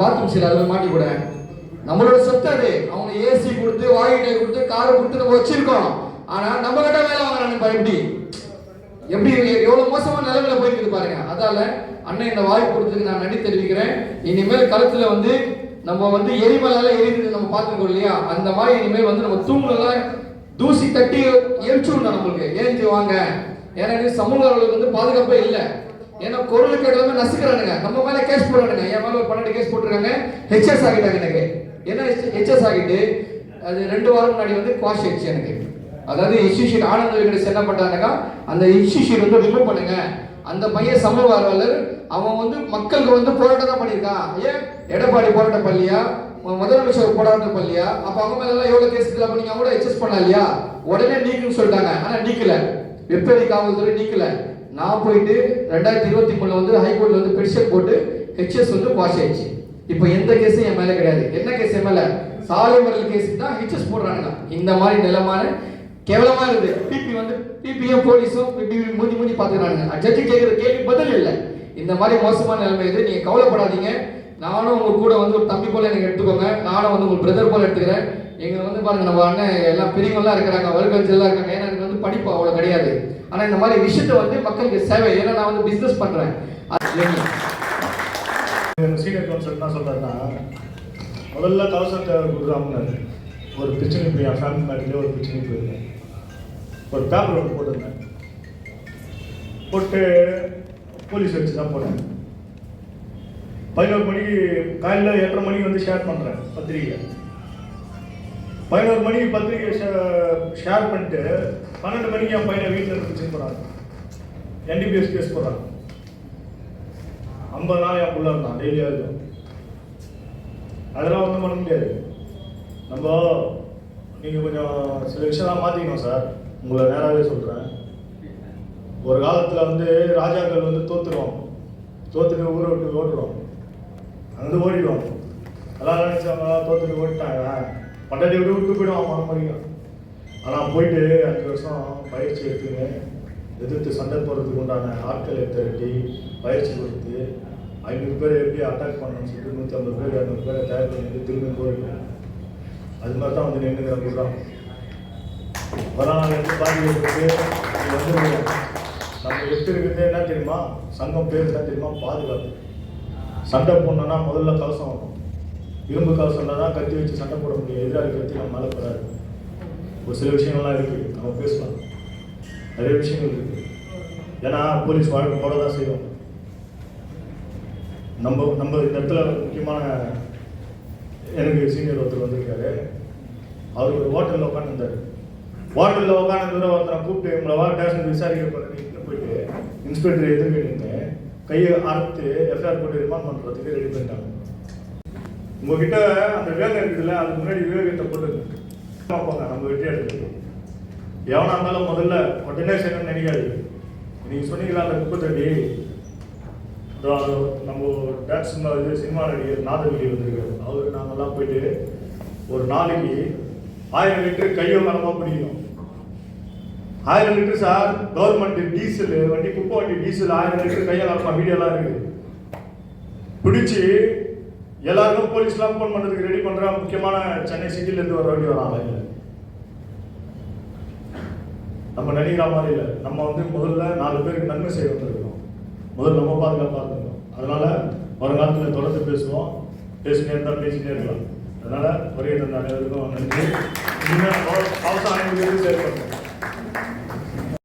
Bathroom seal அதில் மாட்டி கூட. நம்மளோட சொத்து அது. அவங்க ஏசி கொடுத்து வாயுடை கொடுத்து காரை கொடுத்து நம்ம வச்சிருக்கோம். ஆனா நம்ம கிட்ட வேலை வாங்குறானுப்பா எப்படி எப்படி எவ்வளவு மோசமான நிலைமையில போயிட்டு பாருங்க. அதால அண்ணன் இந்த வாய்ப்பு கொடுத்ததுக்கு நான் நன்றி தெரிவிக்கிறேன். இனிமேல் களத்துல வந்து நம்ம வந்து எரிமலையில எரிந்து நம்ம பார்த்துருக்கோம் இல்லையா? அந்த மாதிரி இனிமேல் வந்து நம்ம தூங்கலாம் தூசி தட்டி எரிச்சு விடணும் நம்மளுக்கு. ஏஞ்சி வாங்க. ஏன்னா சமூக அளவுக்கு வந்து பாதுகாப்பே இல்லை. ஏன்னா குரலுக்கு எல்லாமே நசுக்கிறானுங்க. நம்ம மேல கேஸ் போடுறானுங்க. என் மேல ஒரு பன்னெண்டு கேஸ் போட்டிருக்காங்க. ஹெச்எஸ் ஆகிட்டாங்க எனக்கு. என்ன ஹெச்எஸ் ஆகிட்டு அது ரெண்டு வாரம் முன்னாடி வந்து குவாஷ் ஆயிடுச்சு எனக்கு. அதாவது இன்ஸ்டியூஷன் ஆனந்த விகடேஷ் என்ன பண்றாங்க அந்த இன்ஸ்டியூஷன் வந்து ரிமூவ் பண்ணுங்க. அந்த பையன் சமூக ஆர்வலர். அவன் வந்து மக்களுக்கு வந்து போராட்டம் தான் பண்ணியிருக்கான். ஏன்? எடப்பாடி போராட்டம் பண்ணலையா? முதலமைச்சர் போராட்டம் பண்ணலையா? அப்போ அவங்க மேல எல்லாம் எவ்வளோ கேஸ் இல்லை பண்ணிங்க கூட எச்எஸ் பண்ணலாம் இல்லையா? உடனே நீக்குன்னு சொல்லிட்டாங்க. ஆனால் நீக்கல. வெப்பேரி காவல்துறை நீக்கல. நான் போயிட்டு ரெண்டாயிரத்தி இருபத்தி மூணுல வந்து ஹைகோர்ட்ல வந்து பெட்டிஷன் போட்டு ஹெச்எஸ் வந்து வாஷ் ஆயிடுச்சு. இப்போ எந்த கேஸும் என் மேல கிடையாது. என்ன கேஸ் என் மேல? சாலை மறியல் கேஸ் தான் ஹெச்எஸ் போடுறாங்க இந்த மாதிரி நிலமான கேவலமா இருக்குது. பிபி வந்து பிபிஎம் போலீஸும் பிபி மூஞ்சி மூஞ்சி பாத்துக்கிறாங்க ஜட்ஜி கேட்கிற கேள்வி பதில் இல்லை. இந்த மாதிரி மோசமான நிலைமை இது நீங்க கவலைப்படாதீங்க. நானும் உங்க கூட வந்து ஒரு தம்பி போல எனக்கு எடுத்துக்கோங்க. நானும் வந்து உங்க பிரதர் போல எடுத்துக்கிறேன். எங்க வந்து பாருங்க நம்ம அண்ணன் எல்லாம் பெரியவங்களாம் இருக்கிறாங்க. வருகல்ச்செல்லாம் இருக்காங்க. ஏன்னா எனக்கு படிப்பு அவ்வளோ கிடையாது. ஆனால் இந்த மாதிரி விஷயத்தை வந்து மக்களுக்கு சேவை. ஏன்னா நான் வந்து பிஸ்னஸ் பண்ணுறேன் சீனியர் கவுன்சிலர் என்ன சொல்றாருன்னா முதல்ல கவசம் தேவை கொடுக்குறாங்கன்னாரு ஒரு பிரச்சனை போய் என் ஃபேமிலி மேட்டர்லேயே ஒரு பிரச்சனை போயிருந்தேன். ஒரு பேப்பர் ஒன்று போட்டிருந்தேன். போட்டு போலீஸ் வச்சு தான் போனேன். பதினோரு மணிக்கு காலையில் எட்டரை மணிக்கு வந்து ஷேர் பண்ணுறேன் பத்திரிக்கை பதினோரு மணிக்கு பத்திரிக்கை ஷேர் பண்ணிட்டு பன்னெண்டு மணிக்கு என் பையனை வீட்டில் இருந்து பிரச்சனை போகிறாங்க என்டிபிஎஸ் கேஸ் போடுறாங்க ஐம்பது நாள் என் பிள்ளை இருந்தான் டெய்லியாக இருக்கும். அதெல்லாம் ஒன்றும் பண்ண முடியாது. நம்ம நீங்கள் கொஞ்சம் சில விஷயம்லாம் மாற்றிக்கணும் சார். உங்களை நேராகவே சொல்கிறேன் ஒரு காலத்தில் வந்து ராஜாக்கள் வந்து தோத்துருவோம் தோத்துட்டு ஊரை விட்டு ஓடுறோம் அங்கே ஓடிடுவோம் எல்லாம் நினச்சவங்க தோத்துட்டு ஓடிட்டாங்க பட்டாட்டி விட்டு விட்டு அவன் மறுபடியும். ஆனால் போயிட்டு அஞ்சு வருஷம் பயிற்சி எடுத்துங்க எதிர்த்து சண்டை போடுறதுக்கு உண்டான ஆட்களை திரட்டி பயிற்சி கொடுத்து ஐநூறு பேர் எப்படி அட்டாக் பண்ணணும்னு சொல்லிட்டு நூற்றி ஐம்பது பேர் இரநூறு பேரை தயார் பண்ணிட்டு திரும்பி போயிடுங்க அது மாதிரி தான் வந்து நின்று கிளம்புறான் கொரோனாலேருந்து பாதிக்கப்பட்டு இங்க நம்ம நம்ம எடுத்துருக்கிறது என்ன தெரியுமா? சங்கம் பேர் என்ன தெரியுமா? பாதுகாப்பு. சண்டை போடணும்னா முதல்ல கவசம் வரும் இரும்பு கவசம்னா தான் கத்தி வச்சு சண்டை போட முடியும். எதிராளி கத்தி நம்ம மேலே ஒரு சில விஷயங்கள்லாம் இருக்குது நம்ம பேசலாம். நிறைய விஷயங்கள் இருக்குது ஏன்னா போலீஸ் வாழ்க்கை போட தான் செய்வோம் நம்ம நம்ம இந்த இடத்துல முக்கியமான எனக்கு சீனியர் ஒருத்தர் வந்திருக்காரு. அவர் ஒரு ஹோட்டலில் உட்காந்துருந்தார் ஹோட்டலில் உட்காந்து ஒருத்தரை கூப்பிட்டு உங்களை வா ஸ்டேஷன் விசாரிக்க போகிறேன் போயிட்டு இன்ஸ்பெக்டர் எதிர்க்கிட்டு கையை அறுத்து எஃப்ஐஆர் போட்டு ரிமாண்ட் பண்ணுறதுக்கு ரெடி பண்ணிட்டாங்க. உங்ககிட்ட அந்த வேகம் இருக்குதுல்ல அதுக்கு முன்னாடி விவேகத்தை போட்டு பார்ப்பாங்க நம்ம வெற்றி எடுத்து எவனா இருந்தாலும் முதல்ல உடனே செய்யணும்னு நினைக்காது நீங்க சொன்னீங்களா அந்த முப்பத்தடி இதோ நம்ம டான்ஸ் இது சினிமா நடிகர் நாதவெளி வந்திருக்காரு. அவர் நாங்கெல்லாம் போயிட்டு ஒரு நாளைக்கு ஆயிரம் லிட்டர் கையோ மரமாக பிடிக்கணும். ஆயிரம் லிட்டர் சார் கவர்மெண்ட் டீசல் வண்டி குப்பை வண்டி டீசல் ஆயிரம் லிட்டர் கையை மரமா வீடியோலாம் இருக்குது பிடிச்சி எல்லாருக்கும் போலீஸ்லாம் ஃபோன் பண்ணுறதுக்கு ரெடி பண்ணுறா முக்கியமான சென்னை சிட்டிலேருந்து வர வேண்டிய ஒரு இல்லை. நம்ம நினைக்கிற மாதிரி இல்லை. நம்ம வந்து முதல்ல நாலு பேருக்கு நன்மை செய்ய வந்திருக்கிறோம். முதல்ல நம்ம பாதுகாப்பாக இருந்திருக்கோம் அதனால வருங்காலத்தில் தொடர்ந்து பேசுவோம். பேசினே இருந்தால் பேசினே இருக்கலாம். அதனால வருகை தந்த அனைவருக்கும் நன்றி. இன்னும் அவசரம் அனைவருக்கும் செயல்படுத்தோம்